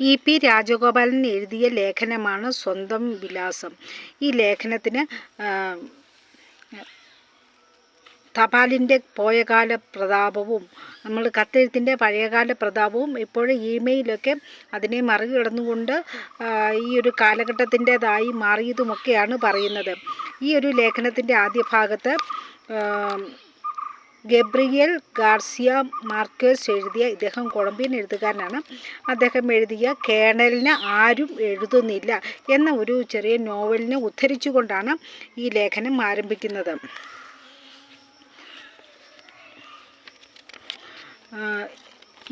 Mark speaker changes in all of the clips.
Speaker 1: E P Rajagopalan എഴുതിയ ലേഖനമാണ് സ്വന്തം വിലാസം. ഈ ലേഖനത്തിന് തപാലിന്റെ പോയകാല പ്രതാപവും നമ്മൾ കത്തെഴുത്തിന്റെ പഴയകാല പ്രതാപവും ഇപ്പോഴും ഇമെയിലൊക്കെ അതിനെ മറികടന്നുകൊണ്ട് ഈ ഒരു കാലഘട്ടത്തിന്റെതായി മാറിയതുമൊക്കെയാണ് പറയുന്നത്. ഈ ഒരു ലേഖനത്തിന്റെ ആദ്യ ഭാഗത്ത് ഗബ്രിയൽ ഗാർസിയ മാർക്കേഴ്സ് എഴുതിയ ഇദ്ദേഹം കൊളംബിയൻ എഴുത്തുകാരനാണ്. അദ്ദേഹം എഴുതിയ കേണലിന് ആരും എഴുതുന്നില്ല എന്ന ഒരു ചെറിയ നോവലിനെ ഉദ്ധരിച്ചുകൊണ്ടാണ് ഈ ലേഖനം ആരംഭിക്കുന്നത്.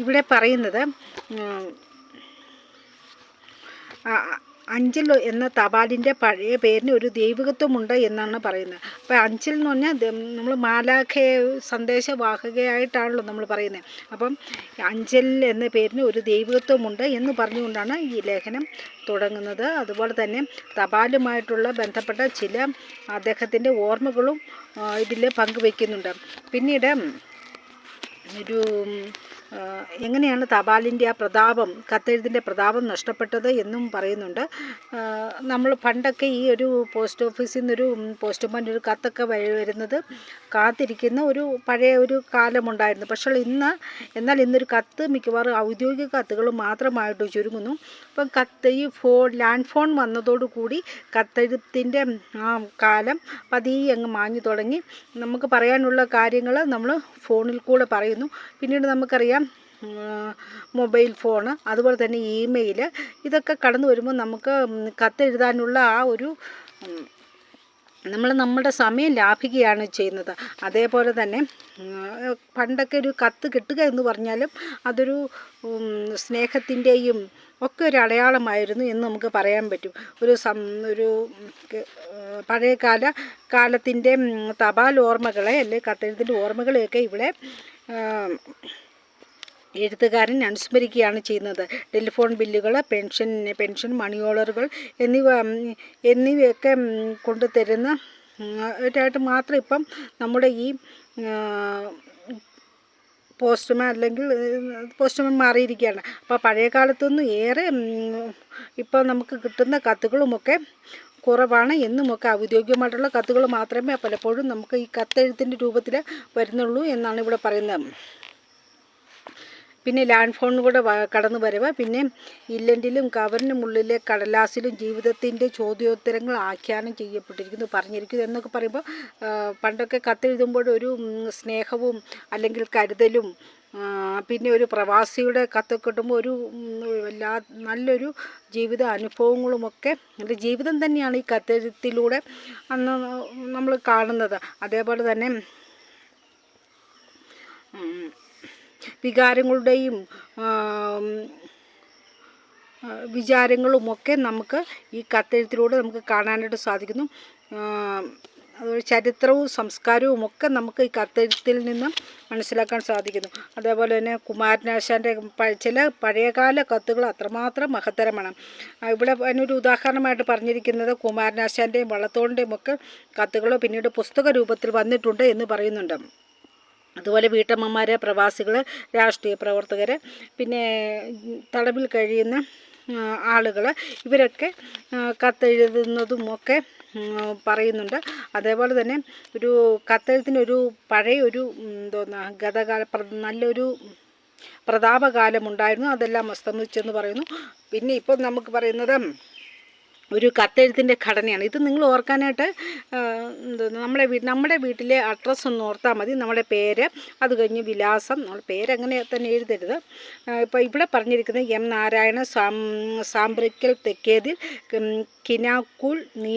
Speaker 1: ഇവിടെ പറയുന്നത് അഞ്ചൽ എന്ന തപാലിന്റെ പഴയ പേരിന് ഒരു ദൈവികത്വമുണ്ട് എന്നാണ് പറയുന്നത്. അപ്പോൾ അഞ്ചൽ എന്ന് പറഞ്ഞാൽ നമ്മൾ മാലാഖയെ സന്ദേശവാഹകയായിട്ടാണല്ലോ നമ്മൾ പറയുന്നത്. അപ്പം അഞ്ചൽ എന്ന പേരിന് ഒരു ദൈവികത്വമുണ്ട് എന്ന് പറഞ്ഞുകൊണ്ടാണ് ഈ ലേഖനം തുടങ്ങുന്നത്. അതുപോലെ തന്നെ തപാലുമായിട്ടുള്ള ബന്ധപ്പെട്ട ചില അദ്ദേഹത്തിന്റെ ഓർമ്മകളും ഇതിൽ പങ്കുവയ്ക്കുന്നുണ്ട് പിന്നീട് ഒരു എങ്ങനെയാണ് തപാലിന്റെ ആ പ്രതാപം കത്തെഴുത്തിന്റെ പ്രതാപം നഷ്ടപ്പെട്ടത് എന്നും പറയുന്നുണ്ട്. നമ്മൾ പണ്ടൊക്കെ ഈ ഒരു പോസ്റ്റ് ഓഫീസിൽ നിന്നൊരു പോസ്റ്റ്മാൻ ഒരു കത്തൊക്കെ വരുന്നത് കാത്തിരിക്കുന്ന ഒരു പഴയ ഒരു കാലമുണ്ടായിരുന്നു. പക്ഷേ ഇന്ന് എന്നാൽ ഇന്നൊരു കത്ത് മിക്കവാറും ഔദ്യോഗിക കത്തുകൾ മാത്രമായിട്ട് ചുരുങ്ങുന്നു. ഇപ്പം കത്ത് ഈ ഫോൺ ലാൻഡ് ഫോൺ വന്നതോടുകൂടി കത്തെഴുത്തിന്റെ ആ കാലം പതിയെ അങ്ങ് മാഞ്ഞു തുടങ്ങി. നമുക്ക് പറയാനുള്ള കാര്യങ്ങൾ നമ്മൾ ഫോണിൽ കൂടെ പറയുന്നു. പിന്നീട് നമുക്കറിയാം മൊബൈൽ ഫോണ് അതുപോലെ തന്നെ ഇമെയിൽ. ഇതൊക്കെ കടന്നു വരുമ്പോൾ നമുക്ക് കത്തെഴുതാനുള്ള ആ ഒരു നമ്മൾ നമ്മുടെ സമയം ലാഭിക്കുകയാണ് ചെയ്യുന്നത്. അതേപോലെ തന്നെ പണ്ടൊക്കെ ഒരു കത്ത് കിട്ടുക എന്ന് പറഞ്ഞാലും അതൊരു സ്നേഹത്തിന്റെയും ഒക്കെ ഒരു അടയാളമായിരുന്നു എന്ന് നമുക്ക് പറയാൻ പറ്റും. ഒരു സം ഒരു പഴയകാല കാലത്തിന്റെ തപാൽ ഓർമ്മകളെ അല്ലെ കത്തെഴുത്തിന്റെ ഓർമ്മകളെയൊക്കെ ഇവിടെ എഴുത്തുകാരൻ അനുസ്മരിക്കുകയാണ് ചെയ്യുന്നത്. ടെലിഫോൺ ബില്ലുകൾ പെൻഷൻ പെൻഷൻ മണി ഓർഡറുകൾ എന്നിവ എന്നിവയൊക്കെ ഉം, കൊണ്ട് തരുന്ന ഉം, മാത്രം ഇപ്പം നമ്മുടെ ഈ പോസ്റ്റ്മാൻ അല്ലെങ്കിൽ പോസ്റ്റ്മാൻ മാറിയിരിക്കുകയാണ്. അപ്പോൾ പഴയ കാലത്തൊന്നും ഏറെ ഇപ്പം നമുക്ക് കിട്ടുന്ന കത്തുകളുമൊക്കെ കുറവാണ്. എന്നുമൊക്കെ ഔദ്യോഗികമായിട്ടുള്ള കത്തുകൾ മാത്രമേ പലപ്പോഴും നമുക്ക് ഈ കത്തെഴുത്തിന്റെ രൂപത്തിൽ വരുന്നുള്ളൂ എന്നാണ് ഇവിടെ പറയുന്നത്. പിന്നെ ലാൻഡ് ഫോണിന് കൂടെ കടന്നു വരവ്. പിന്നെ ഇല്ലൻഡിലും കവറിനും ഉള്ളിലെ കടലാസിലും ജീവിതത്തിന്റെ ചോദ്യോത്തരങ്ങൾ ആഖ്യാനം ചെയ്യപ്പെട്ടിരിക്കുന്നു പറഞ്ഞിരിക്കുന്നു എന്നൊക്കെ പറയുമ്പോൾ പണ്ടൊക്കെ കത്തെഴുതുമ്പോൾ ഒരു സ്നേഹവും അല്ലെങ്കിൽ കരുതലും പിന്നെ ഒരു പ്രവാസിയുടെ കത്തൊക്കെ കിട്ടുമ്പോൾ ഒരു എല്ലാ നല്ലൊരു ജീവിത അനുഭവങ്ങളുമൊക്കെ എന്റെ ജീവിതം തന്നെയാണ് ഈ കത്തെഴുത്തിലൂടെ അന്ന് നമ്മൾ കാണുന്നത്. അതേപോലെ തന്നെ വികാരങ്ങളുടെയും വിചാരങ്ങളും ഒക്കെ നമുക്ക് ഈ കത്തെഴുത്തിലൂടെ നമുക്ക് കാണാനായിട്ട് സാധിക്കുന്നു. അതുപോലെ ചരിത്രവും സംസ്കാരവും ഒക്കെ നമുക്ക് ഈ കത്തെഴുത്തിൽ നിന്ന് മനസ്സിലാക്കാൻ സാധിക്കുന്നു. അതേപോലെ തന്നെ കുമാരനാശാന്റെ ചില പഴയകാല കത്തുകൾ അത്രമാത്രം മഹത്തരമാണ്. ഇവിടെ അതിനൊരു ഉദാഹരണമായിട്ട് പറഞ്ഞിരിക്കുന്നത് കുമാരനാശാന്റെയും വള്ളത്തോളിന്റെയും ഒക്കെ കത്തുകൾ പിന്നീട് പുസ്തക രൂപത്തിൽ വന്നിട്ടുണ്ട് എന്ന് പറയുന്നുണ്ട്. അതുപോലെ വീട്ടമ്മമാർ പ്രവാസികൾ രാഷ്ട്രീയ പ്രവർത്തകർ പിന്നെ തടവിൽ കഴിയുന്ന ആളുകൾ ഇവരൊക്കെ കത്തെഴുതുന്നതും ഒക്കെ പറയുന്നുണ്ട്. അതേപോലെ തന്നെ ഒരു കത്തെഴുത്തിനൊരു പഴയ ഒരു എന്തോന്നാ ഗതകാല നല്ലൊരു പ്രതാപകാലമുണ്ടായിരുന്നു. അതെല്ലാം അസ്തമിച്ചെന്ന് പറയുന്നു. പിന്നെ ഇപ്പം നമുക്ക് പറയുന്നത് ഒരു കത്തെഴുത്തിന്റെ ഘടനയാണ്. ഇത് നിങ്ങൾ ഓർക്കാനായിട്ട് എന്താ നമ്മളെ വീ നമ്മുടെ വീട്ടിലെ അഡ്രസ്സ് ഒന്ന് ഓർത്താൽ മതി. നമ്മുടെ പേര് അത് കഴിഞ്ഞ് വിലാസം പേര് പേരങ്ങനെ തന്നെ എഴുതരുത്. ഇപ്പോൾ ഇവിടെ പറഞ്ഞിരിക്കുന്നത് എം നാരായണ സാം സാമ്പ്രിക്കൽ തെക്കേതിൽ കിനാക്കുൾ നീ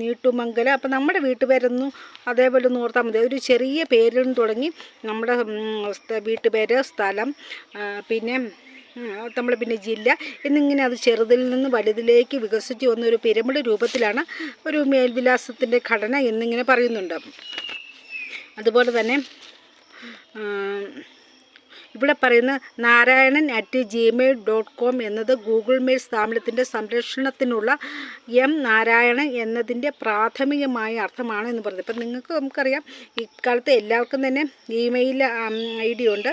Speaker 1: നീട്ടുമംഗലം. അപ്പം നമ്മുടെ വീട്ടുപേരൊന്നും അതേപോലെ ഒന്ന് ഓർത്താൽ മതി. ഒരു ചെറിയ പേരിൽ തുടങ്ങി നമ്മുടെ വീട്ടുപേര് സ്ഥലം പിന്നെ നമ്മൾ പിന്നെ ജില്ല എന്നിങ്ങനെ അത് ചെറുതിൽ നിന്ന് വലുതിലേക്ക് വികസിച്ച് വന്ന ഒരു പിരമിഡ് രൂപത്തിലാണ് ഒരു മേൽവിലാസത്തിന്റെ ഘടന എന്നിങ്ങനെ പറയുന്നുണ്ട്. അതുപോലെ തന്നെ ഇവിടെ പറയുന്ന Narayanan at Gmail dot com എന്നത് ഗൂഗിൾ മെയിൽ സ്ഥാപനത്തിന്റെ സംരക്ഷണത്തിനുള്ള എം നാരായണൻ എന്നതിന്റെ പ്രാഥമികമായ അർത്ഥമാണ് എന്ന് പറയുന്നത്. ഇപ്പം നിങ്ങൾക്ക് നമുക്കറിയാം ഇക്കാലത്ത് എല്ലാവർക്കും തന്നെ ഇമെയിൽ ഐ ഡി ഉണ്ട്.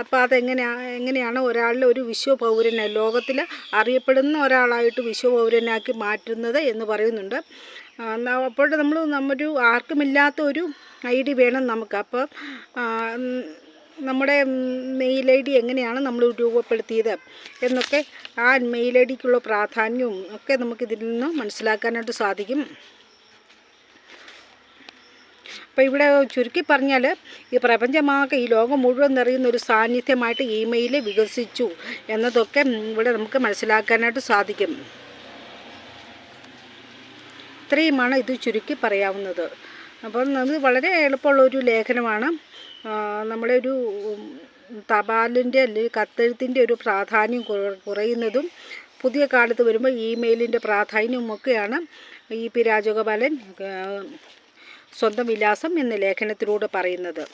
Speaker 1: അപ്പോൾ അതെങ്ങനെയാണ് എങ്ങനെയാണ് ഒരാളിൽ ഒരു വിശ്വ പൗരനെ ലോകത്തിൽ അറിയപ്പെടുന്ന ഒരാളായിട്ട് വിശ്വ പൗരനാക്കി മാറ്റുന്നത് എന്ന് പറയുന്നുണ്ട്. അപ്പോൾ നമ്മൾ നമ്മൊരു ആർക്കുമില്ലാത്ത ഒരു ഐ ഡി വേണം നമുക്ക്. അപ്പോൾ നമ്മുടെ മെയിൽ ഐ ഡി എങ്ങനെയാണ് നമ്മൾ രൂപപ്പെടുത്തിയത് എന്നൊക്കെ ആ മെയിൽ ഐ ഡിക്കുള്ള പ്രാധാന്യവും ഒക്കെ നമുക്കിതിൽ നിന്ന് മനസ്സിലാക്കാനായിട്ട് സാധിക്കും. അപ്പോൾ ഇവിടെ ചുരുക്കി പറഞ്ഞാൽ ഈ പ്രപഞ്ചമാകെ ഈ ലോകം മുഴുവൻ നിറയുന്ന ഒരു സാന്നിധ്യമായിട്ട് ഇമെയിൽ വികസിച്ചു എന്നതൊക്കെ ഇവിടെ നമുക്ക് മനസ്സിലാക്കാനായിട്ട് സാധിക്കും. ഇത്രയുമാണ് ഇത് ചുരുക്കി പറയാവുന്നത്. അപ്പം അത് വളരെ എളുപ്പമുള്ളൊരു ലേഖനമാണ്. നമ്മുടെ ഒരു തപാലിന്റെ അല്ലെങ്കിൽ കത്തെഴുത്തിന്റെ ഒരു പ്രാധാന്യം കുറയുന്നതും പുതിയ കാലത്ത് വരുമ്പോൾ ഇമെയിലിന്റെ പ്രാധാന്യവും ഒക്കെയാണ് ഇ പി രാജഗോപാലൻ സ്വന്തം വിലാസം എന്ന ലേഖനത്തിലൂടെ പറയുന്നത്.